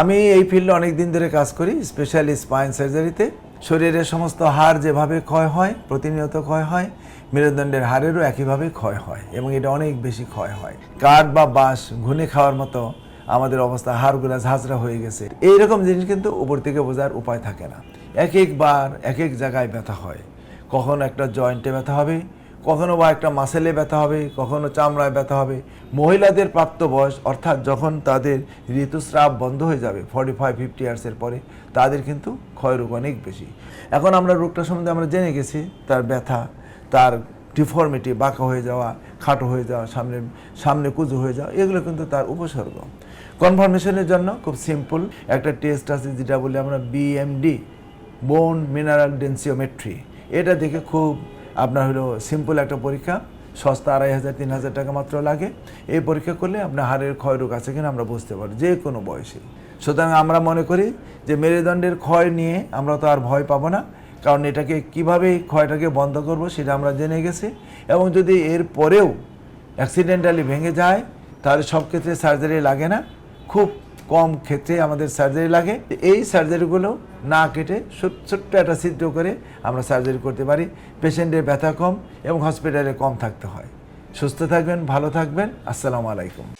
আমি এই ফিল্ডে অনেক দিন ধরে কাজ করি স্পেশালি স্পাইন সার্জারিতে শরীরের সমস্ত হাড় যেভাবে ক্ষয় হয়, প্রতিনিয়ত ক্ষয় হয়, মেরুদণ্ডের হাড়েরও একইভাবে ক্ষয় হয় এবং এটা অনেক বেশি ক্ষয় হয়। কাঠ বা বাঁশ ঘুনে খাওয়ার মতো আমাদের অবস্থা, হাড়গুলা ঝাঁঝরা হয়ে গেছে। এইরকম জিনিস কিন্তু উপর থেকে বোঝার উপায় থাকে না। এক একবার এক এক জায়গায় ব্যথা হয়। কখন একটা জয়েন্টে ব্যথা হবে কখনো বা একটা মাসেলে ব্যথা হবে, কখনো চামড়ায় ব্যথা হবে। মহিলাদের প্রাপ্ত বয়স, অর্থাৎ যখন তাদের ঋতুস্রাব বন্ধ হয়ে যাবে ফর্টি ফাইভ ফিফটি ইয়ার্সের পরে, তাদের কিন্তু ক্ষয়রোগ অনেক বেশি। এখন আমরা রোগটা সম্বন্ধে আমরা জেনে গেছি, তার ব্যথা, তার ডিফর্মিটি বাঁকা হয়ে যাওয়া, খাটো হয়ে যাওয়া, সামনে সামনে কুজু হয়ে যাওয়া, এগুলো কিন্তু তার উপসর্গ। কনফার্মেশনের জন্য খুব সিম্পল একটা টেস্ট আছে, যেটা বলি আমরা বিএমডি বোন মিনারেল ডেন্সিওমেট্রি এটা দেখে খুব আপনার হলো সিম্পল একটা পরীক্ষা, সস্তা আড়াই হাজার, তিন হাজার টাকা মাত্র লাগে। এই পরীক্ষা করলে আপনার হাড়ের ক্ষয় রোগ আছে কিনা আমরা বুঝতে পারি যে কোনো বয়সে। সুতরাং আমরা মনে করি যে মেরুদণ্ডের ক্ষয় নিয়ে আমরা তো আর ভয় পাবো না, কারণ এটাকে কীভাবে ক্ষয়টাকে বন্ধ করব সেটা আমরা জেনে গেছি। এবং যদি এর পরেও অ্যাক্সিডেন্টালি ভেঙে যায়, তাহলে সব ক্ষেত্রে সার্জারি লাগে না। খুব কম ক্ষেত্রে আমাদের সার্জারি লাগে। এই সার্জারিগুলো না কেটে ছোট- ছোট্ট একটা সিদ্ধ করে আমরা সার্জারি করতে পারি। পেশেন্টের ব্যথা কম এবং হসপিটালে কম থাকতে হয়। সুস্থ থাকবেন, ভালো থাকবেন। আসসালামু আলাইকুম।